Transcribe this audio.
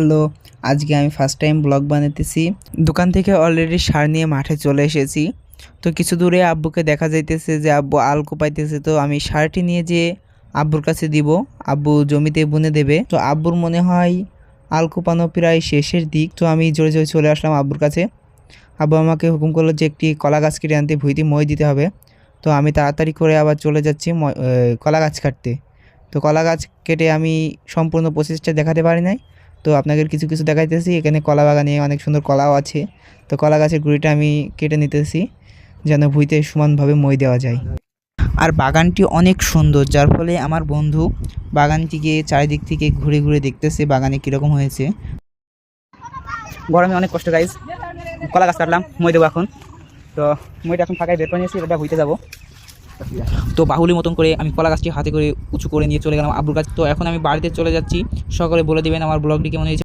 Hello আজকে আমি first time blog বানাতেছি দোকান থেকে অলরেডি সার নিয়ে মাঠে চলে এসেছি। তো কিছু দূরে আব্বুকে দেখা যাইতেছে যে আব্বু আল কোপাইতেছে তো আমি সারটি নিয়ে যে আব্বুর কাছে দিব, আব্বু জমিতে বুনে দেবে। তো আব্বুর মনে হয় আল কোপানো প্রায় শেষের দিক, তো আমি জোরে জোরে চলে আসলাম আব্বুর কাছে। আব্বু আমাকে হুকুম করল যে একটি কলা গাছ কেটে আনতে, ভুঁইতে মই দিতে হবে। তো আমি তাড়াতাড়ি করে আবার চলে যাচ্ছি কলা গাছ কাটতে। তো কলা গাছ কেটে আমি সম্পূর্ণ প্রসেসটা দেখাতে পারি নাই। তো আপনাদের কিছু কিছু দেখাইতেছি। এখানে কলা বাগানে অনেক সুন্দর কলাও আছে। তো কলা গাছের গুঁড়িটা আমি কেটে নিতেছি, যেন ভুঁইতে সমানভাবে মই দেওয়া যায়। আর বাগানটি অনেক সুন্দর, যার ফলে আমার বন্ধু বাগানটিকে চারিদিক থেকে ঘুরে ঘুরে দেখতেছে, বাগানে কীরকম হয়েছে। গরমে অনেক কষ্ট গাইজ কলা গাছ কাটলাম, মই দেবো এখন। তো মইটা এখন ফাঁকায় বের করে নিয়েছি, এটা হইতে যাব। তো বাহুলির মতন করে আমি কলা গাছটি হাতে করে উঁচু করে নিয়ে চলে গেলাম আব্বুর গাছ তো এখন আমি বাড়িতে চলে যাচ্ছি। সকলে বলে দেবেন আমার ব্লগটি কেমন হয়েছে।